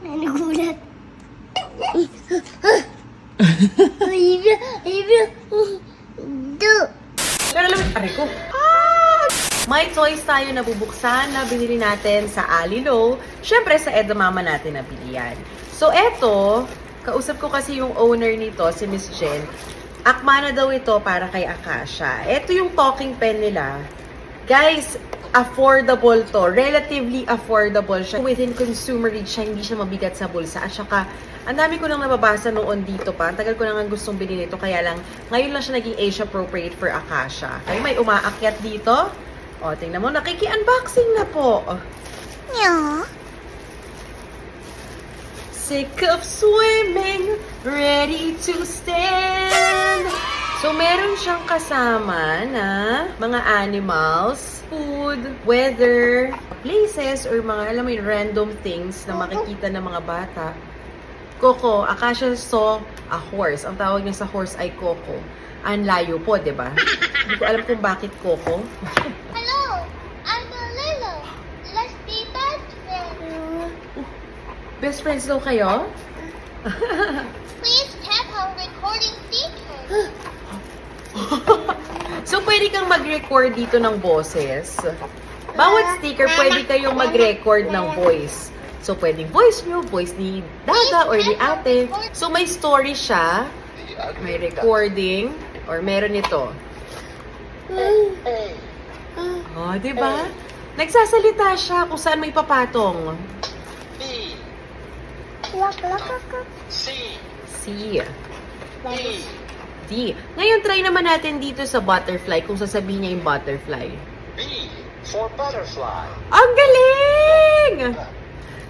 Nagulat. Olivia, Olivia. Do. Pero alam mo, ko. May toys tayo na bubuksan na binili natin sa Alilo. Siyempre, sa Edamama natin nabili yan. So, eto, kausap ko kasi yung owner nito, si Miss Jen. Akma na daw ito para kay Akasha. Ito yung talking pen nila. Guys, affordable to. Relatively affordable siya. Within consumer reach siya, hindi siya mabigat sa bulsa. At saka, ang dami ko nang nababasa noon dito pa. Ang tagal ko nang gustong bilhin ito. Kaya lang, ngayon lang siya naging age appropriate for Akasha. Okay, may umaakyat dito. O, tingnan mo, nakiki-unboxing na po. Yeah. Sick of swimming, ready to stand. So, meron siyang kasama na mga animals, food, weather, places, or mga, alam mo yun, random things na makikita ng mga bata. Coco, Akasha saw a horse. Ang tawag niya sa horse ay Coco. Ang layo po, di ba? Hindi ko alam kung bakit Coco. Hello, I'm Lilo. Let's be best friends. Best friends daw kayo? pwede kang mag-record dito ng boses. Bawat sticker, pwede kayong mag-record ng voice. So, pwedeng voice nyo, voice ni Dada or ni ate. So, may story siya, may recording, or meron ito. Oh, di ba? Nagsasalita siya kung saan may papatong. B, look. C, C. E, D. Ngayon, try naman natin dito sa butterfly, kung sasabihin niya yung butterfly. B for butterfly. Ang galing!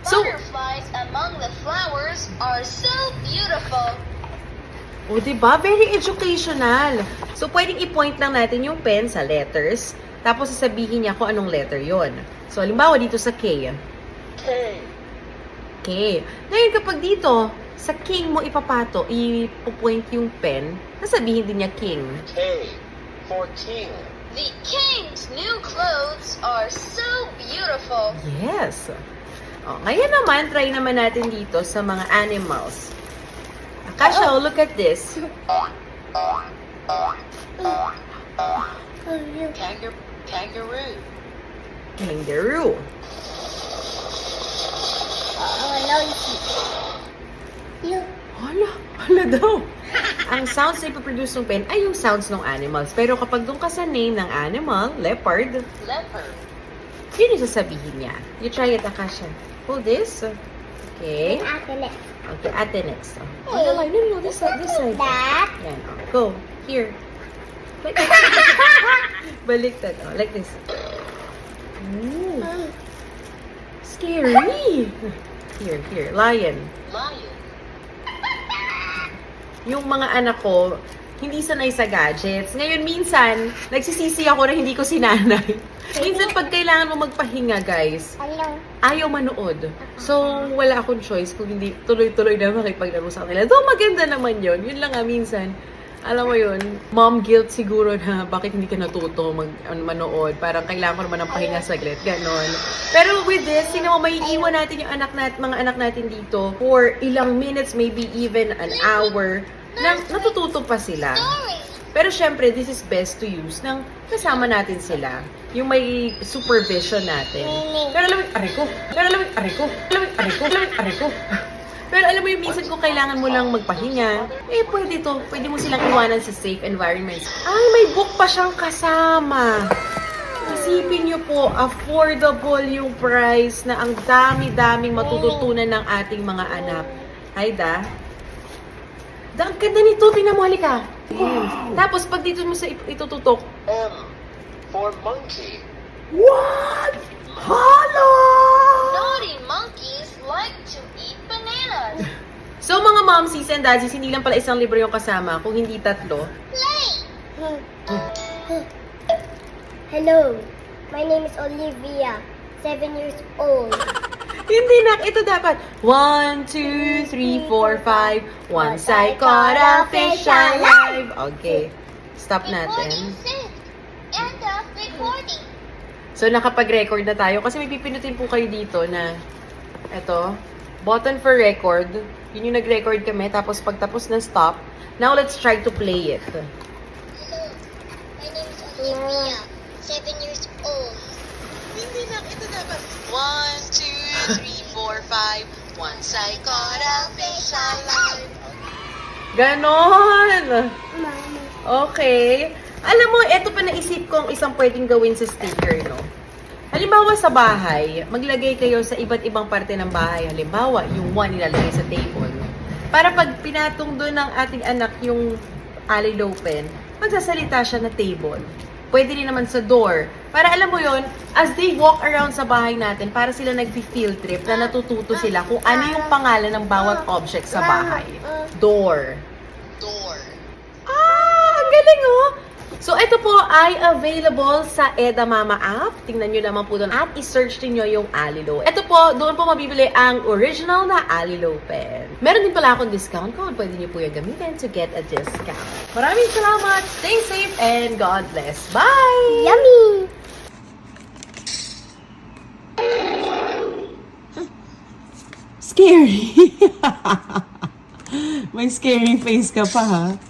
So, Butterflies among the flowers are so beautiful. O, di ba? Very educational. So, pwedeng i-point lang natin yung pen sa letters, tapos sasabihin niya kung anong letter yon. So, halimbawa dito sa K. K, K. Ngayon, kapag dito, sa king mo ipapato, ipo-point yung pen, sasabihin din niya king. K for king. The king's new clothes are so beautiful. Yes. O, ngayon naman, try naman natin dito sa mga animals. Akasha, look at this. Kangar kangaroo. Kangaroo. Oh, noisy. You. Hala daw. Ang sounds na ipoproduce ng pen ay yung sounds ng animals. Pero kapag doon ka sa name ng animal, leopard, Leopard. yun yung sasabihin niya. You try it, Akasha. Hold this. Okay. Apple. Okay, ate next. Oh, no, no, no, no, this side, this side. That. Yan, oh. Go. Here. Like Baliktad, oh. Like this. Ooh, scary. Here, here. Lion. Lion. Yung mga anak ko, hindi sanay sa gadgets. Ngayon, minsan, nagsisisi ako na hindi ko sinanay. minsan, pag kailangan mo magpahinga, guys, Hello. ayaw manood. So, wala akong choice kung hindi tuloy-tuloy na makipaglaro sa kanila. Though maganda naman yon Yun lang nga, minsan, alam mo yun, mom guilt siguro na bakit hindi ka natuto mag, ano, manood. Parang kailangan ko naman ng pahinga saglit. Ganon. Pero with this, mo, may iwan natin yung anak nat, mga anak natin dito for ilang minutes, maybe even an hour, na natututo pa sila. Pero syempre, this is best to use nang kasama natin sila. Yung may supervision natin. Pero alam mo, aray ko. Pero alam mo, aray ko. Alam mo, aray ko. Alam mo, aray ko. Pero alam mo yung minsan kung kailangan mo lang magpahinga, eh pwede to. Pwede mo silang iwanan sa safe environments. Ay, may book pa siyang kasama. Isipin niyo po, affordable yung price na ang dami-daming matututunan ng ating mga anak. Hay da. Da, ang ganda nito. Tingnan mo, halika. Tapos, pag dito mo sa itututok, M for monkey. What? Hala! So, mga momsies and dadsies, hindi lang pala isang libro yung kasama, kung hindi tatlo. Play. Hello. My name is Olivia. Seven years old. Hindi na, ito dapat. One, two, three, four, five. Once I caught a fish alive. Okay. Stop natin. End of recording. So, nakapag-record na tayo kasi may pipinutin po kayo dito na Ito. Button for record. Yun yung nag-record kami. Tapos pagtapos ng stop, now let's try to play it. Hello, my name is Olivia, seven years old. Hindi lang, ito dapat. One, two, three, four, five. Once I caught a fish alive. Ganon! Okay. Alam mo, eto pa naisip ko ang isang pwedeng gawin sa sticker, no? Halimbawa sa bahay, maglagay kayo sa iba't ibang parte ng bahay. Halimbawa, yung one nilalagay sa table. Para pag pinatong doon ng ating anak yung alilopen, magsasalita siya na table. Pwede rin naman sa door. Para alam mo yon as they walk around sa bahay natin, para sila nag-field trip na natututo sila kung ano yung pangalan ng bawat object sa bahay. Door. Door. Ah, ang galing oh! So, ito po ay available sa Eda Mama app. Tingnan nyo naman po doon at i-search niyo yung Alilo. Ito po, doon po mabibili ang original na Alilo pen. Meron din pala akong discount code. Pwede niyo po yung gamitin to get a discount. Maraming salamat. Stay safe and God bless. Bye! Yummy! Scary. May scary face ka pa ha.